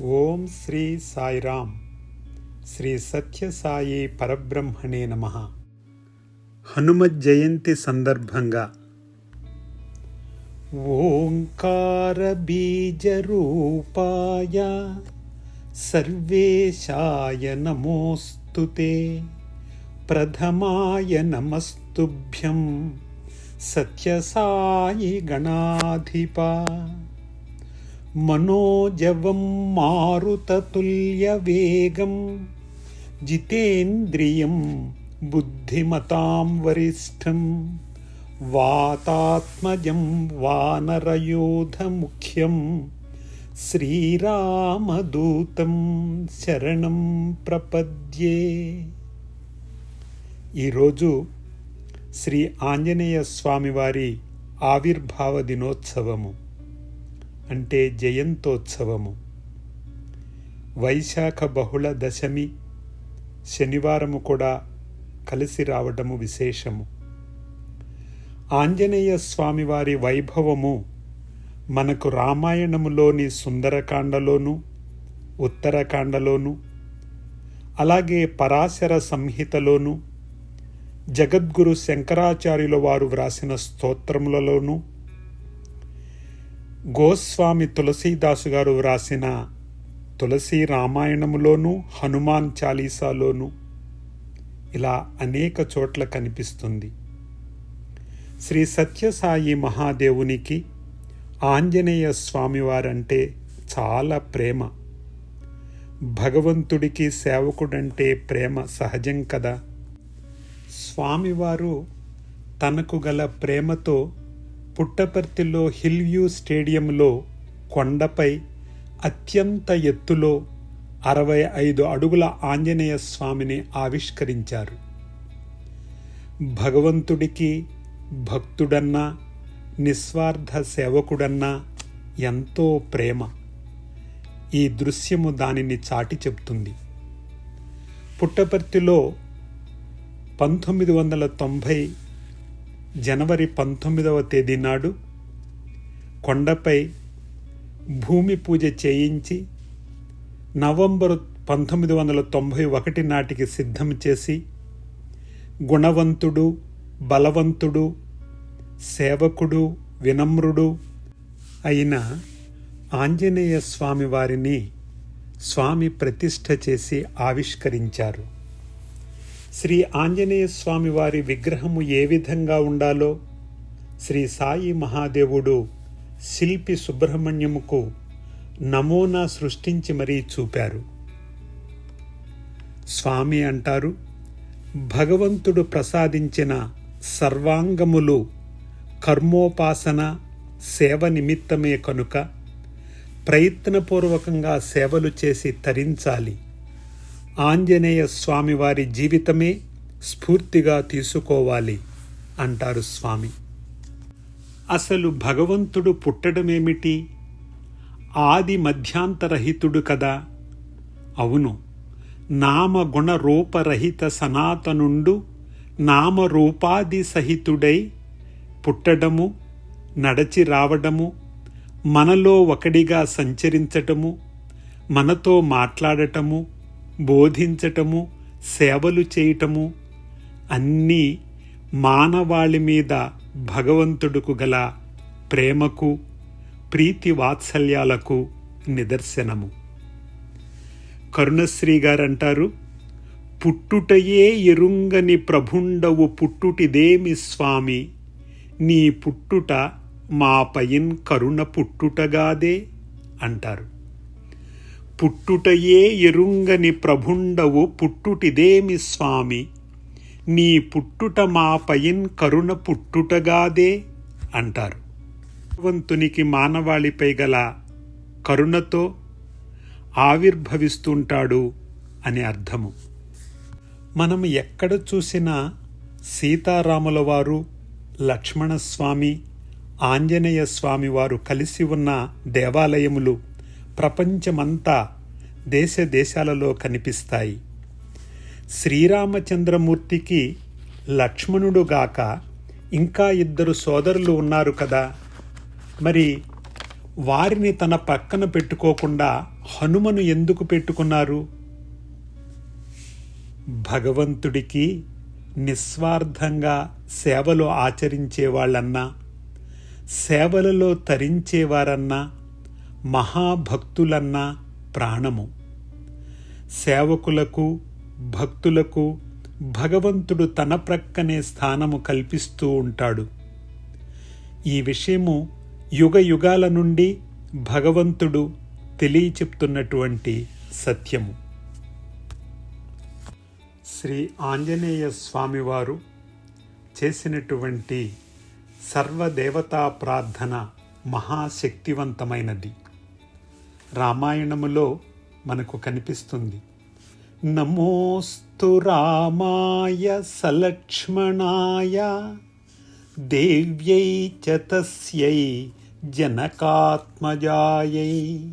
ఓం శ్రీ సాయిరామ్. శ్రీ సత్యసాయి పరబ్రహ్మణే నమ. హనుమ జయంతి సందర్భంగా. ఓంకార బీజరూపాయ సర్వేశాయ నమోస్తుతే ప్రథమాయ నమస్తుభ్యం. సత్యసాయి గణాధిపా. మనోజవం మారుతతుల్యవేగం జితేంద్రియం బుద్ధిమతాం వరిష్టం వాతాత్మజం వానరయోధముఖ్యం శ్రీరామదూతం శరణం ప్రపద్యే ఈరోజు శ్రీ ఆంజనేయ స్వామివారి ఆవిర్భావ దినోత్సవము అంటే జయంతోత్సవము. వైశాఖ బహుళ దశమి శనివారము కూడా కలిసి రావటము విశేషము. ఆంజనేయ స్వామివారి వైభవము మనకు రామాయణములోని సుందరకాండలోను ఉత్తరకాండలోను అలాగే పరాశర సంహితలోను జగద్గురు శంకరాచార్యుల వారు వ్రాసిన స్తోత్రములలోనూ గోస్వామి తులసీదాసు గారు వ్రాసిన తులసి రామాయణములోను హనుమాన్ చాలీసాలోను ఇలా అనేక చోట్ల కనిపిస్తుంది. శ్రీ సత్యసాయి మహాదేవునికి ఆంజనేయ స్వామివారంటే చాలా ప్రేమ. భగవంతుడికి సేవకుడంటే ప్రేమ సహజం కదా. స్వామివారు తనకు గల ప్రేమతో పుట్టపర్తిలో హిల్ వ్యూ స్టేడియంలో కొండపై అత్యంత ఎత్తులో అరవై ఐదు అడుగుల ఆంజనేయ స్వామిని ఆవిష్కరించారు. భగవంతుడికి భక్తుడన్నా నిస్వార్థ సేవకుడన్నా ఎంతో ప్రేమ. ఈ దృశ్యము దానిని చాటి చెప్తుంది. పుట్టపర్తిలో పంతొమ్మిది వందల తొంభై జనవరి పంతొమ్మిదవ తేదీ నాడు కొండపై భూమి పూజ చేయించి నవంబరు పంతొమ్మిది వందల తొంభై ఒకటి నాటికి సిద్ధం చేసి గుణవంతుడు బలవంతుడు సేవకుడు వినమ్రుడు అయిన ఆంజనేయ స్వామి వారిని స్వామి ప్రతిష్ఠ చేసి ఆవిష్కరించారు. శ్రీ ఆంజనేయ స్వామి వారి విగ్రహము ఏ విధంగా ఉండాలో శ్రీ సాయి మహాదేవుడు శిల్పి సుబ్రహ్మణ్యముకు నమూనా సృష్టించి మరీ చూపారు. స్వామి అంటారు భగవంతుడు ప్రసాదించిన సర్వాంగములు కర్మోపాసన సేవ నిమిత్తమే కనుక ప్రయత్నపూర్వకంగా సేవలు చేసి తరించాలి. ఆంజనేయ స్వామివారి జీవితమే స్ఫూర్తిగా తీసుకోవాలి అంటారు స్వామి. అసలు భగవంతుడు పుట్టడమేమిటి? ఆది మధ్యాంతరహితుడు కదా. అవును నామగుణరూపరహిత సనాతనుండు నామరూపాది సహితుడై పుట్టడము నడచి రావడము మనలో ఒకడిగా సంచరించటము మనతో మాట్లాడటము బోధించటము సేవలు చేయటము అన్నీ మానవాళి మీద భగవంతుడుకు గల ప్రేమకు ప్రీతి వాత్సల్యాలకు నిదర్శనము. కరుణశ్రీ గారంటారు పుట్టుటయే ఎరుంగని ప్రభుండవు పుట్టుటిదేమి స్వామి? నీ పుట్టుట మా పయిన్ కరుణ పుట్టుటగాదే అంటారు. పుట్టుటయే ఎరుంగని ప్రభుండవు పుట్టుటిదేమి స్వామి? నీ పుట్టుట మా పయిన్ కరుణ పుట్టుటగాదే అంటారు. భగవంతునికి మానవాళిపై గల కరుణతో ఆవిర్భవిస్తుంటాడు అని అర్థము. మనం ఎక్కడ చూసినా సీతారాముల వారు లక్ష్మణస్వామి ఆంజనేయ స్వామి వారు కలిసి ఉన్న దేవాలయములు ప్రపంచమంతా దేశ దేశాలలో కనిపిస్తాయి. శ్రీరామచంద్రమూర్తికి లక్ష్మణుడుగాక ఇంకా ఇద్దరు సోదరులు ఉన్నారు కదా. మరి వారిని తన పక్కన పెట్టుకోకుండా హనుమను ఎందుకు పెట్టుకున్నారు? భగవంతుడికి నిస్వార్థంగా సేవలు ఆచరించే వాళ్ళన్నా సేవలలో తరించేవారన్నా మహాభక్తులన్న ప్రాణము. సేవకులకు భక్తులకు భగవంతుడు తన ప్రక్కనే స్థానము కల్పిస్తూ ఉంటాడు. ఈ విషయము యుగ యుగాల నుండి భగవంతుడు తెలియచెప్తున్నటువంటి సత్యము. శ్రీ ఆంజనేయ స్వామివారు చేసినటువంటి సర్వదేవతా ప్రార్థన మహాశక్తివంతమైనది. రామాయణములో మనకు కనిపిస్తుంది. నమోస్తు రామాయ సలక్ష్మణాయ దేవ్యై చతస్యై జనకాత్మజాయై.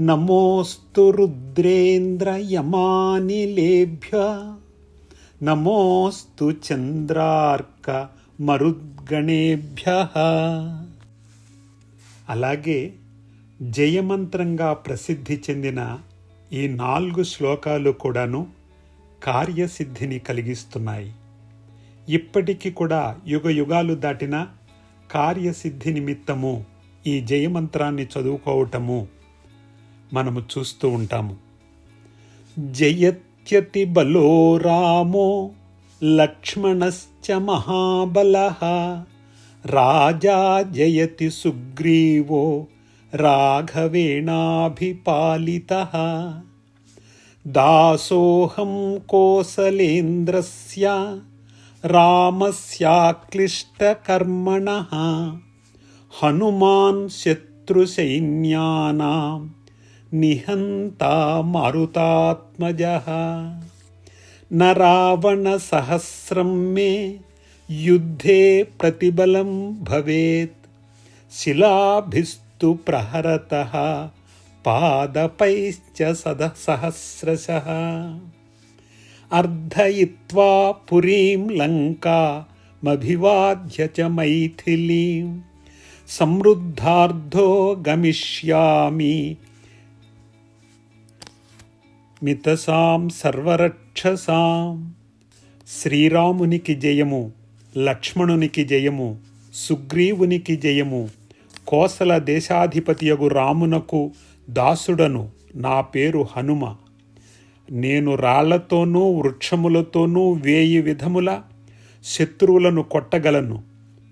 నమోస్తు రుద్రేంద్రయమానిలేభ్య నమోస్తు చంద్రార్క మరుద్గణేభ్య. అలాగే జయమంత్రంగా ప్రసిద్ధి చెందిన ఈ నాలుగు శ్లోకాలు కూడాను కార్యసిద్ధిని కలిగిస్తున్నాయి. ఇప్పటికీ కూడా యుగ యుగాలు దాటిన కార్యసిద్ధి నిమిత్తము ఈ జయమంత్రాన్ని చదువుకోవటము మనము చూస్తూ ఉంటాము. జయత్యతి బలో రామో లక్ష్మణశ్చ మహాబల రాజా జయతి సుగ్రీవో राघवेणाभिपालितः। दासोऽहं कोसलेन्द्रस्य, रामस्याक्लिष्टकर्मणः। हनुमान् शत्रुसैन्यानां निहन्ता मारुतात्मजः न रावणसहस्रं मे युद्धे प्रतिबलं भवेत्। शिलाभिस्तु శిలాభిస్తు ప్రహరత పాదపైశ్చ సద సహస్రశः అర్ధయిత్వా పురీం లంకామభివాద్య చ మైథిలీం సమృద్ధార్థో గమిష్యామి మితసాం సర్వరక్షసాం శ్రీరామునికి జయము లక్ష్మణునికి జయము సుగ్రీవునికి జయము కోసల దేశాధిపతియగు రామునకు దాసుడను నా పేరు హనుమ. నేను రాళ్ళతోనూ వృక్షములతోనూ వేయి విధముల శత్రువులను కొట్టగలను.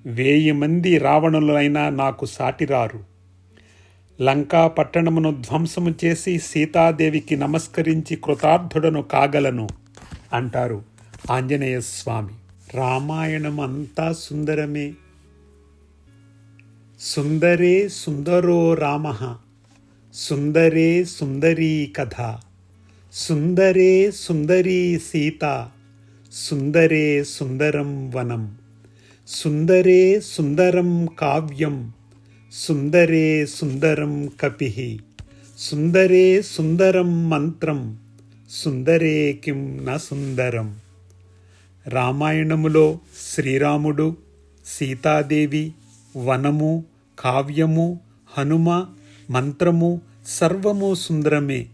వేయి మంది రావణులైనా నాకు సాటిరారు. లంకా పట్టణమును ధ్వంసము చేసి సీతాదేవికి నమస్కరించి కృతార్థుడను కాగలను అంటారు ఆంజనేయ స్వామి. రామాయణం అంతా సుందరమే. సుందరే సుందరో రామ సుందరే సుందరీ కథ సుందరే సుందరీ సీత సుందరే సుందరం వనం సుందరే సుందరం కావ్యం సుందరే సుందరం కపి సుందరే సుందరం మంత్రం సుందరే కిం న సుందరం. రామాయణములో శ్రీరాముడు సీతాదేవి వనము కావ్యము హనుమ మంత్రము సర్వము సుందరమే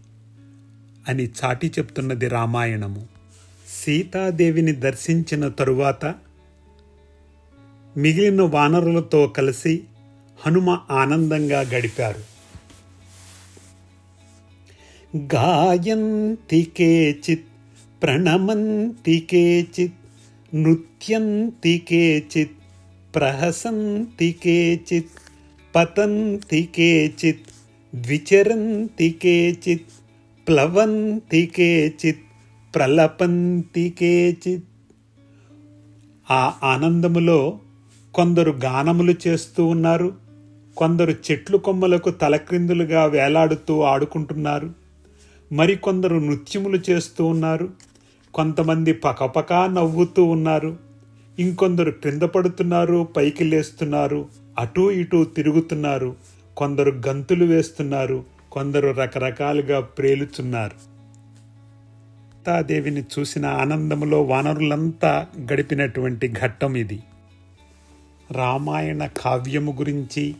అని చాటి చెప్తున్నది రామాయణము. సీతాదేవిని దర్శించిన తరువాత మిగిలిన వానరులతో కలిసి హనుమ ఆనందంగా గడిపారు. గాయంతి కేచిత్ ప్రణమంతి కేచిత్ నృత్యంతి కేచిత్ ప్రహసంతి కేచిత్ పతంతి కేచిత్ ద్విచరంతి కేచిత్ ప్లవంతి కేచిత్ ప్రలపంతి కేచిత్. ఆ ఆనందములో కొందరు గానములు చేస్తూ ఉన్నారు. కొందరు చెట్లు కొమ్మలకు తలక్రిందులుగా వేలాడుతూ ఆడుకుంటున్నారు. మరికొందరు నృత్యములు చేస్తూ ఉన్నారు. కొంతమంది పకపకా నవ్వుతూ ఉన్నారు. ఇంకొందరు క్రింద పడుతున్నారు పైకి లేస్తున్నారు అటూ ఇటూ తిరుగుతున్నారు కొందరు గంతులు వేస్తున్నారు కొందరు రకరకాలుగా ప్రేలుచున్నారు. సీతాదేవిని చూసిన ఆనందములో వానరులంతా గడిపినటువంటి ఘట్టం ఇది. రామాయణ కావ్యము గురించి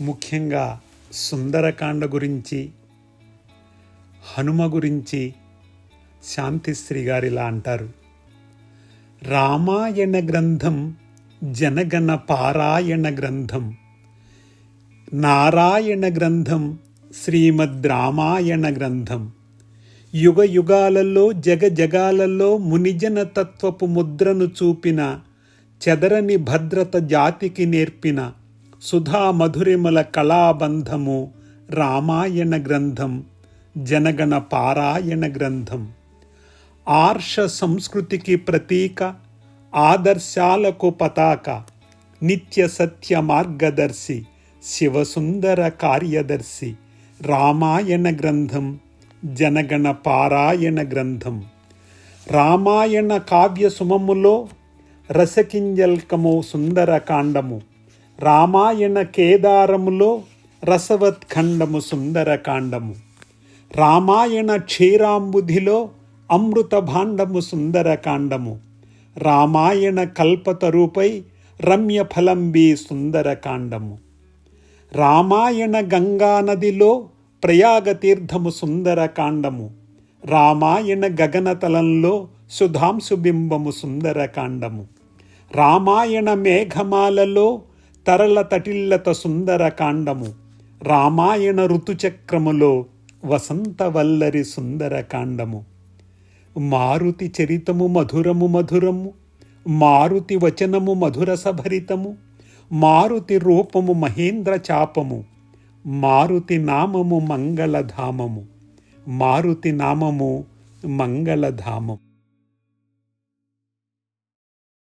ముఖ్యంగా సుందరకాండ గురించి హనుమ గురించి శాంతిశ్రీ గారు ఇలా అంటారు. రామాయణ గ్రంథం జనగణ పారాయణ గ్రంథం నారాయణ గ్రంథం శ్రీమద్ రామాయణ గ్రంథం యుగ యుగాలలో జగ జగాలలో మునిజన తత్వపు ముద్రను చూపిన చెదరని భద్రత జాతికి నేర్పిన సుధా మధురిమల కళాబంధము రామాయణ గ్రంథం జనగణ పారాయణ గ్రంథం ఆర్ష సంస్కృతికి ప్రతీక ఆదర్శాలకు పతాక నిత్య సత్య మార్గదర్శి శివసుందర కార్యదర్శి రామాయణ గ్రంథం జనగణ పారాయణ గ్రంథం. రామాయణ కావ్య సుమములో రసకింజల్కము సుందరకాండము రామాయణ కేదారములో రసవత్ఖండము సుందరకాండము రామాయణ క్షీరాంబుధిలో అమృత భాండము సుందరకాండము. రామాయణ కల్పతరుపై రమ్య ఫలంబి సుందరకాండము. రామాయణ గంగానదిలో ప్రయాగతీర్థము సుందరకాండము. రామాయణ గగనతలంలో సుధాంశుబింబము సుందరకాండము. రామాయణ మేఘమాలలో తరల తటిల్లత సుందరకాండము. రామాయణ ఋతుచక్రములో వసంతవల్లరి సుందరకాండము. మారుతి చరితము మధురము మధురము మారుతి వచనము మధురసభరితము మారుతి రూపము మహేంద్ర చాపము మారుతి నామము మంగళధామము మారుతి నామము మంగళధామం